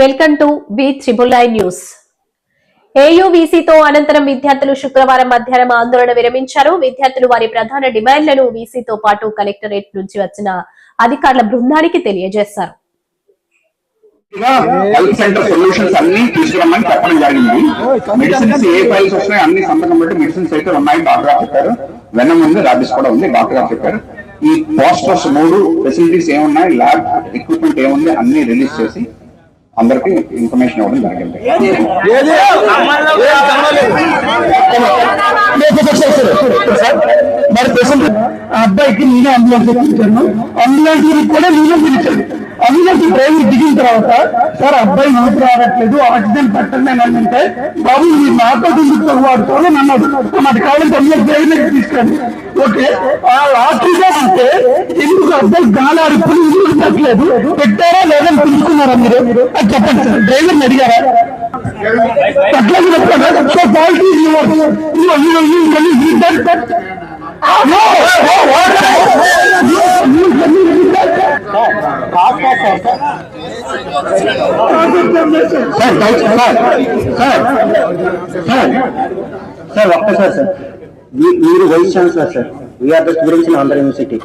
Welcome to B triple I news ఏయువీసీతో అనంతరం విద్యార్థులు శుక్రవారం మధ్యాహ్నం ఆందోళన విరమించారు. విద్యార్థులు వారి ప్రధాన డిమాండ్లను వీసీతో పాటు కలెక్టరేట్ నుంచి వచ్చిన అధికారుల బృందానికి తెలియజేశారు. హెల్త్ సెంటర్ సొల్యూషన్స్ అన్ని తీసుకురమ్మని చెప్పడం జరిగింది. మెడిసిన్స్ ఏ ఫైల్స్ వస్తున్నాయి అన్ని సంతకం పెట్టి మెడిసిన్స్ అయితే డాక్టర్ గారు చెప్పారు. ఉంది కూడా ఉంది డాక్టర్ గారు చెప్పారు. ఈ పోస్టర్స్ మూడు ఫెసిలిటీస్ ఏమున్నాయి ల్యాబ్ ఎక్విప్మెంట్ ఏముంది అన్ని రిలీజ్ చేసి అందరికి ఇన్ఫర్మేషన్ ఇవ్వడం జరిగింది మరి అబ్బాయికి నేనే అంబులెన్స్ ఎక్కించాను అంబులెన్స్ కూడా నేనే పిలిచాను అంబులెన్స్ డ్రైవర్ దిగిన తర్వాత సార్ అబ్బాయి నాకు రావట్లేదు ఆక్సిజన్ పెట్టండి అని అంటే బాబు మీరు నాతో ఎందుకు వాడుకోవాలి అన్నాడు మాకు కావాలంటే అందరికి డ్రైవర్ తీసుకురండి ఓకే ఆ ఆక్సిజన్ అంటే ఎందుకు అబ్బాయి గాలి అరుపులు ఉండట్లేదు పెట్టారా లేదని పిలుచుకున్నారా మీరు అది చెప్పండి సార్ డ్రైవర్ని అడిగారా అట్లా చెప్తాను so quality sir right sir sir sir sir ఒక్కసారి సార్ మీరు vice chancellor sir we are the students in Andhra university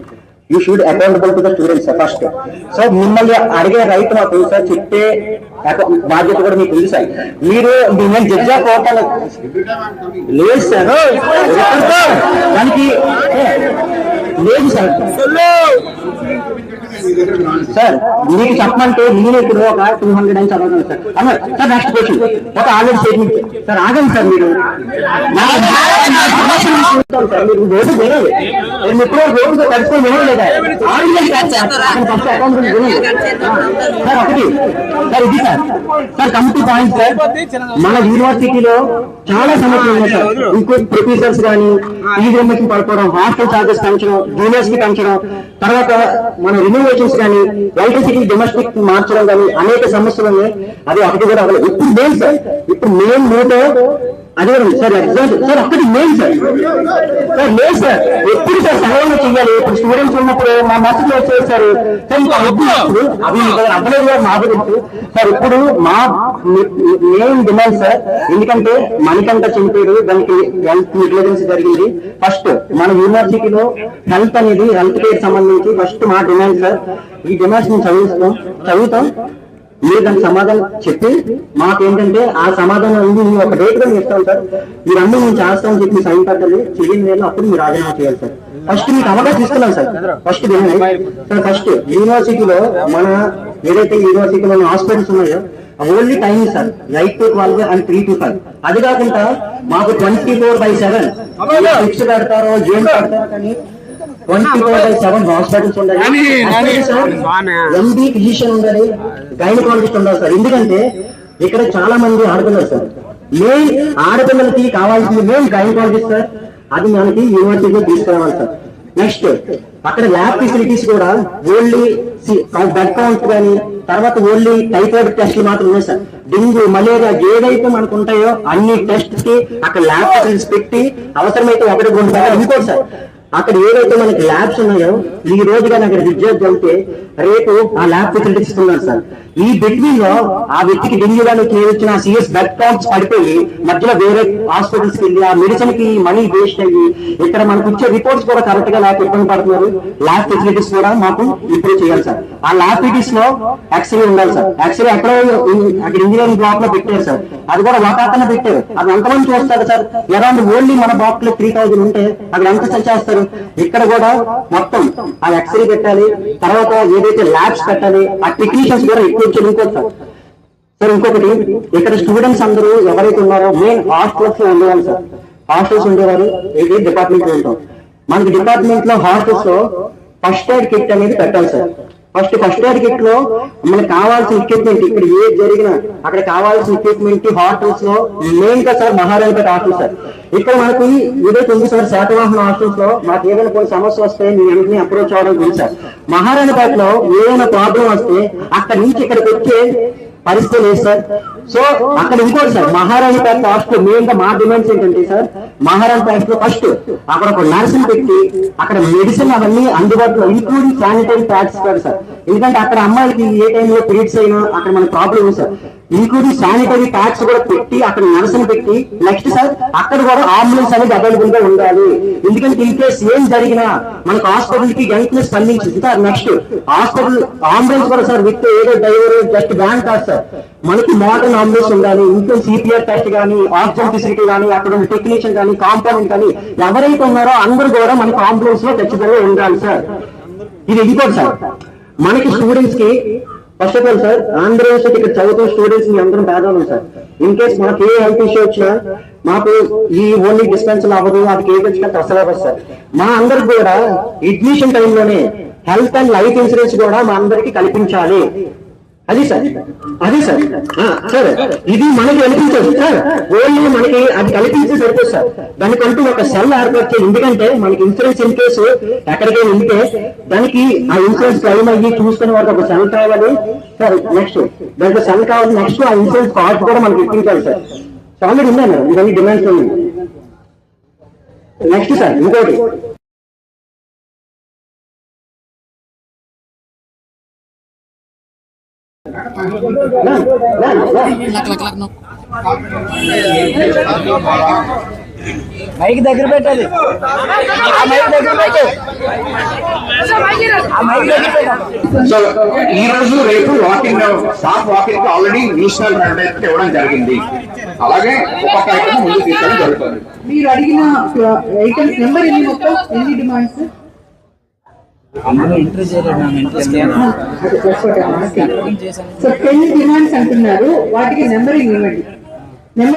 you should accountable to the students first so మిమ్మల్ని అడిగే రైట్ మాకు సార్ చెప్పే బాధ్యత కూడా మీకు ఉంది సార్ మీరు నేను జడ్జా కోటాలి లేదు సార్ దానికి లేదు సార్ సార్ మీకు చెప్పమంటే నేను ఇప్పుడు ఒక టూ హండ్రెడ్ అని చదవగలను సార్ అన్న సార్ నెక్స్ట్ క్వశ్చన్ ఒక ఆల్రెడీ స్టేట్మెంట్ సార్ ఆగండి సార్ మీరు. మీరు ఓటు నేను ఎప్పుడో ఓటుతో కలుసుకొని వినలేదా? ఫస్ట్ అకౌంట్ గురించి సార్ ఒకటి. సార్ ఇది sir sir committee point sir మన యూనివర్సిటీలో చాలా సమస్యలు ఉన్నాయి సార్ ఇంకో ప్రొఫెసర్స్ కానీ ఈ రిమోషన్ పడిపోవడం హాస్టల్ చార్జెస్ పెంచడం జూనియర్స్కి పెంచడం తర్వాత మన రినోవేషన్స్ కానీ ఎలక్ట్రిసిటీ డొమెస్టిక్ మార్చడం కానీ అనేక సమస్యలు ఉన్నాయి. అది ఒకటి కూడా అవ్వలేదు. ఇప్పుడు మెయిన్ సార్ ఇప్పుడు మెయిన్ మోటో అదే కూడా. సార్ ఎగ్జాంపుల్ సార్ ఒక్కటి మెయిన్ సార్. సార్ లేదు సార్. ఎప్పుడు సార్ సహాయం చేయాలి? ఇప్పుడు స్టూడెంట్స్ ఉన్నప్పుడు మా మెసేజ్ వచ్చేసారు సార్ అవి అవ్వలేదు గారు మా గురించి. సార్ ఇప్పుడు మా మెయిన్ డిమాండ్ సార్ ఎందుకంటే మణికంట చనిపోయాడు. దానికి హెల్త్ నెగ్లిజెన్స్ జరిగింది. ఫస్ట్ మన యూనివర్సిటీలో హెల్త్ అనేది హెల్త్ కేర్ సంబంధించి ఫస్ట్ మా డిమాండ్ సార్. ఈ డిమాండ్స్ మేము చదువుతాం చదువుతాం. మీరు దానికి సమాధానం చెప్పి మాకేంటంటే ఆ సమాధానం ఉంది మీ ఒక డేట్గా చెప్తాం సార్ మీరు అన్ని మేము చేస్తామని చెప్పి సైన్ పెట్టాలి చెయ్యని నేను అప్పుడు మీరు రాజీనామా చేయాలి సార్. ఫస్ట్ మీకు అవకాశం ఇస్తున్నాం సార్. ఫస్ట్ సార్ ఫస్ట్ యూనివర్సిటీలో మన ఏదైతే యూనివర్సిటీలో హాస్పిటల్స్ ఉన్నాయో only time sir. Eight to twelve and three to five అది కాకుండా మాకు twenty four by seven fix పెడతారో ఏం పెడతారో కానీ twenty four by seven hospitals ఉండాలి. ఎంబీ ఫిజిషియన్ ఉండాలి గైనకాలజిస్ట్ ఉండాలి సార్. ఎందుకంటే ఇక్కడ చాలా మంది ఆడపిల్లలు సార్. మెయిన్ ఆడపిల్లలకి కావాల్సింది మెయిన్ గైనకాలజిస్ట్ సార్. అది మనకి యూనివర్సిటీలో తీసుకురావాలి సార్. నెక్స్ట్ అక్కడ ల్యాబ్ ఫెసిలిటీస్ కూడా ఓన్లీ బెడ్ కౌంట్ కానీ తర్వాత ఓన్లీ టైఫాయిడ్ టెస్ట్లు మాత్రం ఉన్నాయి సార్. డెంగ్యూ మలేరియా ఏదైతే మనకు ఉంటాయో అన్ని టెస్ట్కి అక్కడ ల్యాబ్ ఫెసిలిటీస్ పెట్టి అవసరమైతే ఒకటి సార్లు ఇంకోటి సార్. అక్కడ ఏవైతే మనకి ల్యాబ్స్ ఉన్నాయో ఈ రోజు కానీ అక్కడ విద్యార్థి వెళ్తే రేపు ఆ ల్యాబ్ ఫెసిలిటీస్ ఇస్తున్నారు సార్. ఈ బిట్వీన్లో ఆ వ్యక్తికి డెంగ్యూ వచ్చిన సిఎస్ బ్లడ్ కౌంట్స్ పడిపోయి మధ్యలో వేరే హాస్పిటల్స్కి వెళ్ళి ఆ మెడిసిన్కి మనీ వేస్ట్ అయ్యి ఇక్కడ మనకు ఇచ్చే రిపోర్ట్స్ కూడా కరెక్ట్గా లేక ఇబ్బంది పడుతున్నారు. ల్యాబ్ ఫెసిలిటీస్ కూడా మాకు ఇంప్రూవ్ చేయాలి సార్. ఆ ల్యాబ్ ఫెసిలిటీస్లో ఎక్స్రే ఉండాలి సార్. ఎక్స్రే ఎక్కడ అక్కడ ఇంజనీరింగ్ బ్లాక్లో పెట్టారు సార్. అది కూడా ఒక అతను పెట్టారు. అది ఎంతమంది చూస్తారు సార్? అరౌండ్ ఓన్లీ మన బ్లాక్లో త్రీ థౌజండ్ ఉంటే అక్కడ ఎంత సెల్ చేస్తారు? ఇక్కడ కూడా మొత్తం ఆ ఎక్స్రే పెట్టాలి. తర్వాత ఏదైతే ల్యాబ్స్ పెట్టాలి ఆ టెక్నీషియన్స్ కూడా ఎక్కువ చదువుకోవచ్చు సార్ సార్ ఇంకొకటి ఇక్కడ స్టూడెంట్స్ అందరూ ఎవరైతే ఉన్నారో మెయిన్ హాస్టల్స్లో ఉండేవాళ్ళు సార్. హాస్టల్స్ ఉండేవారు ఏది డిపార్ట్మెంట్లో ఉంటాం. మనకి డిపార్ట్మెంట్లో హాస్టల్స్లో ఫస్ట్ ఎయిడ్ కిట్ అనేది పెట్టాలి సార్. ఫస్ట్ ఫస్ట్ ఎయిడ్ కిట్లో మనకు కావాల్సిన ఎక్విప్మెంట్ ఇక్కడ ఏ జరిగినా అక్కడ కావాల్సిన ఎక్విప్మెంట్ హాస్టల్స్లో మెయిన్గా సార్ మహారాణిపేట హాస్టల్ సార్. ఇక్కడ మనకి ఏదైతే ఉంది సార్ శాతవాహన హాస్టల్స్లో మాకు ఏదైనా కొన్ని సమస్య వస్తే మీ వెంటనే అప్రోచ్ అవ్వడం గురించి సార్. మహారాణిపేటలో ఏదైనా ప్రాబ్లం వస్తే అక్కడ నుంచి ఇక్కడికి వచ్చే పరిస్థితి లేదు సార్? సో అక్కడ ఇంకోటి సార్ మహారాణి ప్యాక్ ఫస్ట్ మెయిన్గా మా డిమాండ్స్ ఏంటంటే సార్ మహారాణి ప్యాక్లో ఫస్ట్ అక్కడ ఒక నర్సుని పెట్టి అక్కడ మెడిసిన్ అవన్నీ అందుబాటులో ఇంక్లూడింగ్ శానిటరీ ప్యాడ్స్ కూడా సార్. ఎందుకంటే అక్కడ అమ్మాయిలకి ఏ టైంలో పీరియడ్స్ అయినా అక్కడ మన ప్రాబ్లం ఉంది సార్. ఇంక్లూడింగ్ శానిటరీ ప్యాడ్స్ కూడా పెట్టి అక్కడ నర్సులు పెట్టి నెక్స్ట్ సార్ అక్కడ కూడా అంబులెన్స్ అనేది అవైలబుల్గా ఉండాలి. ఎందుకంటే ఇన్ కేస్ ఏం జరిగినా మనకు హాస్పిటల్కి వెంటనే స్పందించింది సార్ నెక్స్ట్ హాస్పిటల్ అంబులెన్స్ కూడా సార్ విత్ ఏదో డ్రైవర్ జస్ట్ బ్యాన్ కాదు సార్. మనకి మోడర్న్ అంబులెన్స్ ఉండాలి. ఇంకా సిపిఆర్ టెస్ట్ కానీ ఆక్సిజన్ ఫెసిలిటీ కానీ అక్కడ ఉన్న టెక్నీషియన్ కానీ కాంపౌండ్ కానీ ఎవరైతే ఉన్నారో అందరూ కూడా మనకి అంబులెన్స్లో ఖచ్చితంగా ఉండాలి సార్. ఇది ఇంకోటి సార్ మనకి స్టూడెంట్స్కి first of all sir Andhra university ఇక్కడ చదువుతున్న స్టూడెంట్స్ మీ అందరం పేదవాళ్ళం సార్ ఇన్ కేస్ మాకు ఏ హెల్త్ ఇష్యూ వచ్చినా మాకు ఈ ఓన్లీ డిస్పెన్స్ అవ్వదు అది ఏ వచ్చినా వస్తుంది సార్ మా అందరికి కూడా అడ్మిషన్ టైంలోనే హెల్త్ అండ్ లైఫ్ ఇన్సూరెన్స్ కూడా మా అందరికి కల్పించాలి. అది సార్. అదే సార్. సార్. ఇది మనకి కల్పించదు సార్. ఓన్లీ మనకి అది కల్పించి సరిపోదు సార్. దానికంటూ ఒక సెల్ ఏర్పాటు చేయాలి ఎందుకంటే మనకి ఇన్సూరెన్స్ ఇన్ కేసు ఎక్కడికైనా ఉంటే దానికి ఆ ఇన్సూరెన్స్ క్లైమ్ అయ్యి చూసుకునే వారికి ఒక సెల్ కావాలి. సార్ నెక్స్ట్ దాంట్లో సెల్ కావాలి. నెక్స్ట్ ఆ ఇన్సూరెన్స్ కార్డ్ కూడా మనకి ఇప్పించాలి సార్. ఆల్రెడీ ఉన్నాయి ఇవన్నీ డిమాండ్స్ ఉన్నాయి. నెక్స్ట్ సార్ ఇంకోటి. మైక్ దగ్గర పెట్టాలి. ఆ మైక్ దగ్గర పెట్టు. ఆ మైక్ దగ్గర పెట్టాలి సో ఈ రోజు రేపు వాకింగ్ స్టాఫ్ వాకింగ్కి ఆల్రెడీ నేషనల్ మ్యాండేట్ ఇవ్వడం జరిగింది. అలాగే ఒక్కొక్క ఐటమ్ ముందు తీసుకోవడం జరుగుతుంది. మీరు అడిగిన ఐటమ్స్ నెంబర్ ఎన్ని మొత్తం? ఎన్ని డిమాండ్స్ సో టెన్ డిమాండ్స్ అంటున్నారు. వాటికి నెంబరింగ్ ఇవ్వండి. నెంబర్